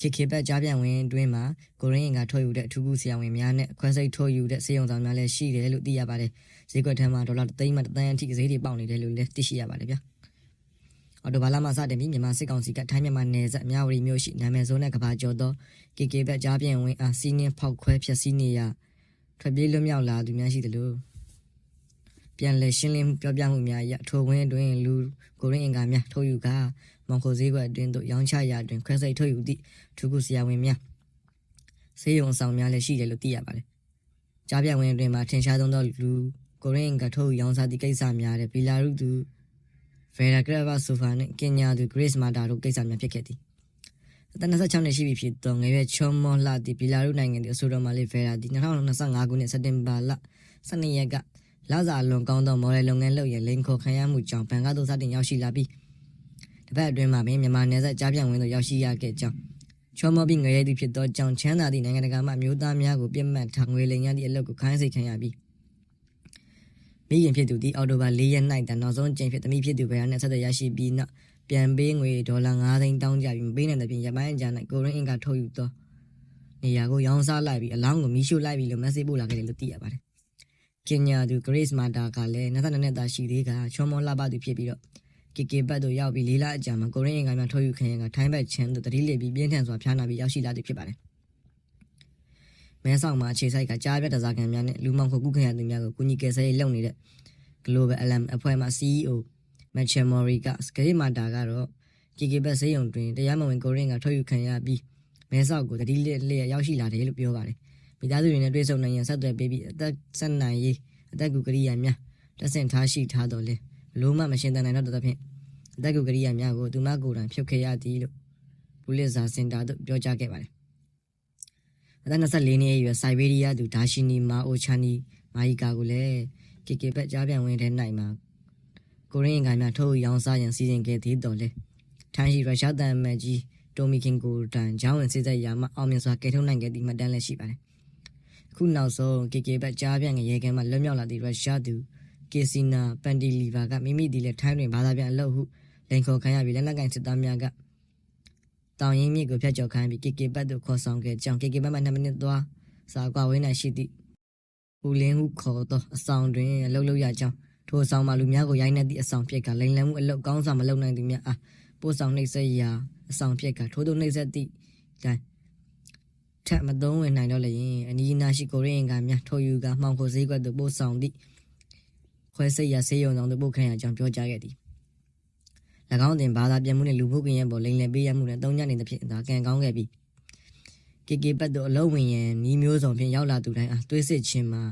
ခေခေပတ်ကြားပြန်ဝင်တွင်းမှာကိုရင်းအင်ကထုတ်ယူတဲ့အထူးကူဆရာဝန်များနဲ့ခွဲစိတ်ထုတ်ယူတဲ့စေယုံဆောင်များလည်းရှိတယ်လို့သိရပါတယ်ဈေးကွက်ထဲမှာဒေါ်လာ3သိန်းမှ3သန်းအထိဈေးတွေပေါက်နေတယ်လို့လည်းသိရှိရပါတယ်ဗျာအော်တိုဘာလာမှာစတင်ပြီးမြန်မာစစ်ကောင်စီကထိုင်းမြန်မာနယ်စပ်အများဝတီမြို့ရှိနာမည်ဆိုးနဲ့ကဘာကျော်သောကေကေဘက်ကြားပြန်ဝင်အားစီးနင်းဖောက်ခွဲဖျက်ဆီးနေရထွက်ပြေးလွတ်မြောက်လာသူများရှိတယ်လို့ ပြန်လည်ရှင်းလင်းပြောပြမှုများအရထိုဝင်းအတွင်းလူကိုရင်းအင်ကများထုတ်ယူကမောင်ခိုဈေးကွက်အတွင်းသို့ရောင်းချရာတွင်ခွဲစိတ်ထုတ်ယူသည့်ထူးကူဆရာဝန်များဆေးရုံဆောင်များလည်းရှိတယ်လို့သိရပါတယ်ကြားပြန်ဝင်အတွင်းမှာထင်ရှားဆုံးသောလူကိုရင်းအင်ကထုတ်ယူရောင်းစားသည့်ကိစ္စများတဲ့ဘီလာရုသူ Vera Grava Sofa နဲ့ကင်ညာသူ Grace Mata တို့ကိစ္စများဖြစ်ခဲ့သည်အသက်26နှစ်ရှိပြီဖြစ်သောငယ်ရွယ်ချောမောလှသည့်ဘီလာရုနိုင်ငံသည်အဆိုတော်မာလေး Vera သည်2025ခုနှစ်စက်တင်ဘာလ12ရက်က လာစာလွန်ကောင်းသောမော်ဒယ်လုပ်ငန်းလုပ်ရလိန်ခေါ်ခံရမှုကြောင့်ဘန်ကားသို့စတင်ရောက်ရှိလာပြီးတစ်ပတ်အတွင်းမှာပင်မြန်မာနယ်စပ်ကြားပြန်ဝင်သို့ရောက်ရှိရခဲ့ကြောင်းချောမောပြီးငယ်ရွယ်သူဖြစ်သောကြောင့်ချမ်းသာသည့်နိုင်ငံတကာမှမျိုးသားများကိုပြစ်မှတ်ထားငွေလိမ်ရသည့်အလုပ်ကိုခိုင်းစေခံရပြီးမိခင်ဖြစ်သူသည်အော်တိုဘာ၄ရက်၌တန်နောက်ဆုံးကြိမ်ဖြစ်သမီးဖြစ်သူဘယ်ဟာနဲ့ဆက်သွယ်ရရှိပြီးနောက်ပြန်ပေးငွေဒေါ်လာ9သိန်းတောင်းကြပြီးမပေးနိုင်တဲ့ပြင်ရပိုင်းအကြာ၌ကိုရင်းအင်ကထုတ်ယူသောနေရာကိုရောင်းစားလိုက်ပြီးအလောင်းကိုမီးရှို့လိုက်ပြီးလို့မက်ဆေ့ပို့လာခဲ့တယ်လို့သိရပါတယ်။ ကင်ညာသူ Grace Mata ကလည်း22နှစ်သားရှိသေးကချောမောလှပသူဖြစ်ပြီးတော့ကေကေဘတ်တို့ရောက်ပြီးလေးလအကြာမှာကိုရင်းအင်ကများထုတ်ယူခံရကထိုင်းဘက်ချင်းတို့တတိလေပြီးပြင်းထန်စွာဖျားနာပြီးရောက်ရှိလာသူဖြစ်ပါတယ်။မဲဆောက်မှာအခြေစိုက်ကကြားပြတ်တစားခံများနဲ့လူမောင်ခုကုခံရသူများကိုကူညီကယ်ဆယ်ရေးလုပ်နေတဲ့ Global LM အဖွဲ့မှ CEO Matthew Mori ကစကရိမာတာကတော့ KK ဘက်စေးရုံတွင်တရားမဝင်ကိုရင်းကထုတ်ယူခံရပြီးမဲဆောက်ကိုတတိလက်လျက်ရောက်ရှိလာတယ်လို့ပြောပါတယ်။ မိသားစုတွေနဲ့တွေ့ဆုံနိုင်ရန်ဆက်သွယ်ပေးပြီးအသက်ဆက်နိုင်ရေးအသက်ကူကရိယာများတက်ဆင်ထားရှိထားတော်လဲဘလို့မှမရှင်းတန်နိုင်တော့တဲ့ဖြင့်အသက်ကူကရိယာများကိုသူမကိုယ်တိုင်ဖြုတ်ခဲ့ရသည်လို့ဘူလစ်ဇာစင်တာတို့ပြောကြားခဲ့ပါတယ်။အသက်24နှစ်အရွယ်စိုက်ဘေးရီးယားသူဒါရှိနီမာအိုချာနီမာယီကာကိုလည်း KK ဘက်ကြားပြန်ဝင်တဲ့နိုင်မှာကိုရင်းကများထုတ်ရောင်းစားရန်စီစဉ်ခဲ့သေးတော်လဲထိုင်းရှိရုရှားတန်မန်ကြီးတိုမီကင်ကိုတန်ဂျောင်းဝင်စစ်သက်ရာမှာအောင်မြင်စွာကယ်ထုတ်နိုင်ခဲ့သည့်မှတ်တမ်းလည်းရှိပါတယ်အ ခုနောက်ဆုံး KK ဘက်ကြားပြန်ငရဲကဲမှာလွတ်မြောက်လာသည့်ရုရှားသူကေစီနာပန်တီလီဗာကမိမိဒီလက်ထိုင်းတွင်ဘာသာပြန်အလုပ်ဟုလိန်ခေါ်ခံရပြီးလက်နက်ကင်စစ်သားများကတောင်ရင်းမြစ်ကိုဖျက်ကျော်ခိုင်းပြီး KK ဘက်သို့ခေါ်ဆောင်ခဲ့ကြောင်း KK ဘက်မှ2မိနစ်သွားစာကွာဝေးနိုင်ရှိသည့်ဦးလင်းဟုခေါ်သောအဆောင်တွင်အလုပ်လုပ်ရကြောင်းထိုအဆောင်မှာလူများကိုရိုက်နှက်သည့်အဆောင်ဖြစ်ကလိန်လံမှုအလုပ်ကောင်းစွာမလုပ်နိုင်သူများအားပို့ဆောင်နှိပ်စက်ရာအဆောင်ဖြစ်ကထိုးထိုးနှိပ်စက်သည့်တိုင်း ထက်မသုံးဝင်နိုင်တော့လျင်အနီးအနားရှိကိုရင်းကများထိုယူကမှောင်ခိုဈေးကွက်သို့ပို့ဆောင်သည့်ခွဲစိတ်ရဆေးရုံဆောင်သို့ပို့ခံရကြောင်းပြောကြားခဲ့သည်၎င်းတင်ဘာသာပြန်မှုနှင့်လူမှုကွန်ရက်ပေါ်လိမ်လည်ပေးရမှုနဲ့တုံ့ညနေသဖြင့်သာကံကောင်းခဲ့ပြီးကေကေပတ်သို့အလုံးဝင်ရန်ဤမျိုးစုံဖြင့်ရောက်လာသူတိုင်းအားတွေးစစ်ခြင်းမှာ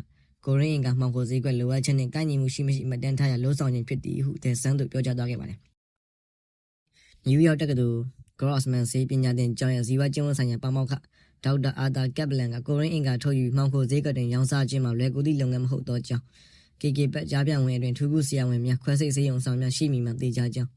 ကိုရင်းကမှောင်ခိုဈေးကွက်လိုအပ်ခြင်းနှင့်ကိုင်းညီမှုရှိမရှိမတန်ထားရလို့ဆောင်ခြင်းဖြစ်သည်ဟုဒေဆန်တို့ပြောကြားသွားခဲ့ပါတယ်။နယူးယောက်တက္ကသိုလ် Grossman ဆေးပညာသင်ကျောင်းရဲ့ဇီဝကျင်းဝဆိုင်ရာပါမောက္ခ ဒေါက်တာအာသာကက်ပလန်ကကိုရင်းအင်ကထုတ်ယူမှောင်ခိုဈေးကွက်တွင်ရောင်းစားခြင်းမှာလွယ်ကူသည့်လုပ်ငန်းမဟုတ်သောကြောင့် KK ပတ်ကြားပြန်ဝင်အတွင်ထူးကူဆရာဝန်များခွဲစိတ်ဆေးရုံဆောင်များရှိမိမှသိကြကြောင်း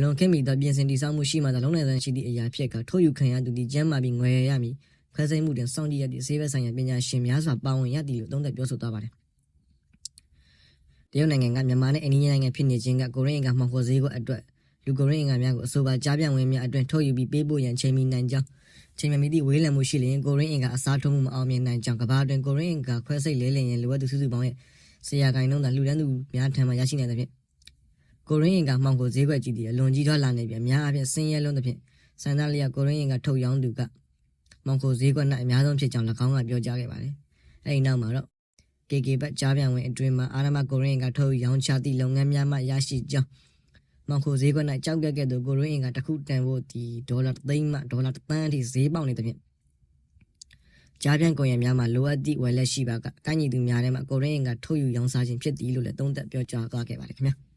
လွန်ခဲ့မိသောပြင်ဆင်တည်ဆောက်မှုရှိမှသာလုံးလည်သန်းရှိသည့်အရာဖြစ်ကထုတ်ယူခံရသူသည်ကျမ်းမာပြီးငွေရမည်ခွဲစိတ်မှုတွင်စောင့်ကြည့်ရသည့်ဆေးဘက်ဆိုင်ရာပညာရှင်များစွာပါဝင်ရသည်လို့သုံးသပ်ပြောဆိုသွားပါတယ်။တရုတ်နိုင်ငံကမြန်မာနဲ့အိန္ဒိယနိုင်ငံဖြစ်နေခြင်းကကိုရင်းအင်ကမှောင်ခိုဈေးကွက်အတွက်လူကိုရင်းအင်ကများကိုအဆိုပါကြားပြန်ဝင်များအတွင်ထုတ်ယူပြီးပေးပို့ရန်ချိန်မီနိုင်ကြောင်း ချိန်မမီသည့်ဝေးလံမှုရှိလျင်ကိုရင်းအင်ကအစားထိုးမှုမအောင်မြင်နိုင်ကြောင်းကဘာတွင်ကိုရင်းအင်ကခွဲစိတ်လဲလင်ရင်လိုအပ်သူစုစုပေါင်းရဲ့ဆရာကိုင်လုံးသာလူတန်းသူများထံမှရရှိနိုင်တဲ့ဖြင့်ကိုရင်းအင်ကမှောင်ကိုဈေးကွက်ကြည့်သည်အလွန်ကြီးထွားလာနေပြီအများအပြားဆင်းရဲလုံးသဖြင့်စန္ဒလျာကိုရင်းအင်ကထုတ်ရောင်းသူကမောင်ကိုဈေးကွက်၌အများဆုံးဖြစ်ကြောင်း၎င်းကပြောကြားခဲ့ပါတယ်။အဲဒီနောက်မှာတော့ KK ဘတ်ကြားပြန်ဝင်အတွင်းမှာအာရမကိုရင်းအင်ကထုတ်ရောင်းချသည့်လုပ်ငန်းများမှရရှိကြောင်း မောင်ကိုဈေးကွက်၌ကြောက်ကက်ကဲ့သို့ကိုရင်းအင်ကတစ်ခုတန်ဖို့ဒီဒေါ်လာသိန်းမှဒေါ်လာတန်းအထိဈေးပေါက်နေသဖြင့်ကြားပြန်ကုန်ရများမှာလိုအပ်သည့်ဝယ်လက်ရှိပါကကိုင်းညီသူများထဲမှာကိုရင်းအင်ကထုတ်ယူရောင်းစားခြင်းဖြစ်သည်လို့လည်းသုံးသပ်ပြောကြားသွားခဲ့ပါတယ်ခင်ဗျာ။